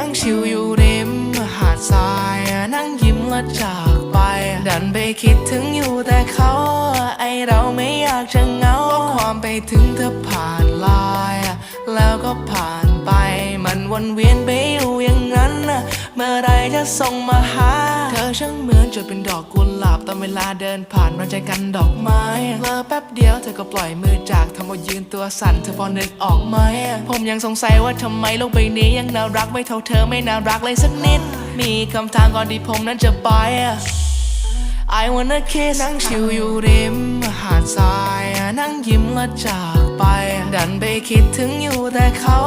นั่งชิวอยู่ริมหาดทราย นั่งยิ้มและจากไป ดันไปคิดถึงอยู่แต่เขา ไอเราไม่อยากจะเหงาความไปถึงเธอผ่านลาย แล้วก็ผ่านไป มันวนเวียนไปอยู่อย่างนั้น เมื่อไรจะส่งมาหา เธอช่างเหมือนจดเป็นดอกกุหลาบตอนเวลาเดินผ่านมาใจกันดอกไม้เลอแป๊บเดียวเธอก็ปล่อยมือจากทำเอายืนตัวสั่นเธอพอนึกออกไหมผมยังสงสัยว่าทำไมโลกใบนี้ยังน่ารักไม่เท่าเธอไม่น่ารักเลยสักนิด มีคำถามก่อนที่ผมนั้นจะไป I wanna kiss นั่งชิวอยู่ริมหาดทรายนั่งยิ้มและจากไป ดันไปคิดถึงอยู่แต่เขา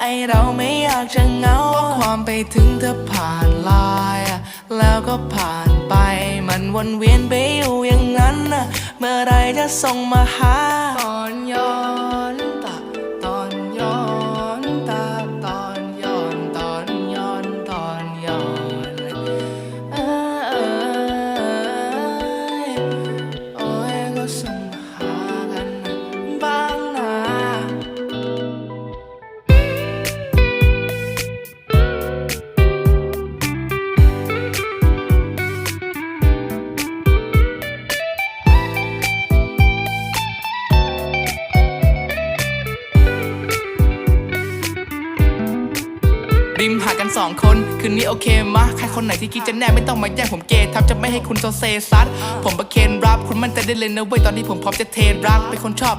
ไอเราไม่อยากจะเหงาความไปถึงเธอผ่านไลน์ แล้วก็ผ่านไป มันวนเวียนไปอยู่อย่างนั้นนะเมื่อไรจะส่งมาหาตอนยอน ริมหาดกันสองคน คืนนี้โอเคมะใครคนไหนที่คิดจะแน่ไม่ต้องมาแย่งผมเกทับจะไม่ให้คุณโซเซซัดผมประเคนรับคุณมั่นใจได้เลยนะเว้ยตอนที่ผมพร้อมจะเทรักเป็นคนชอบ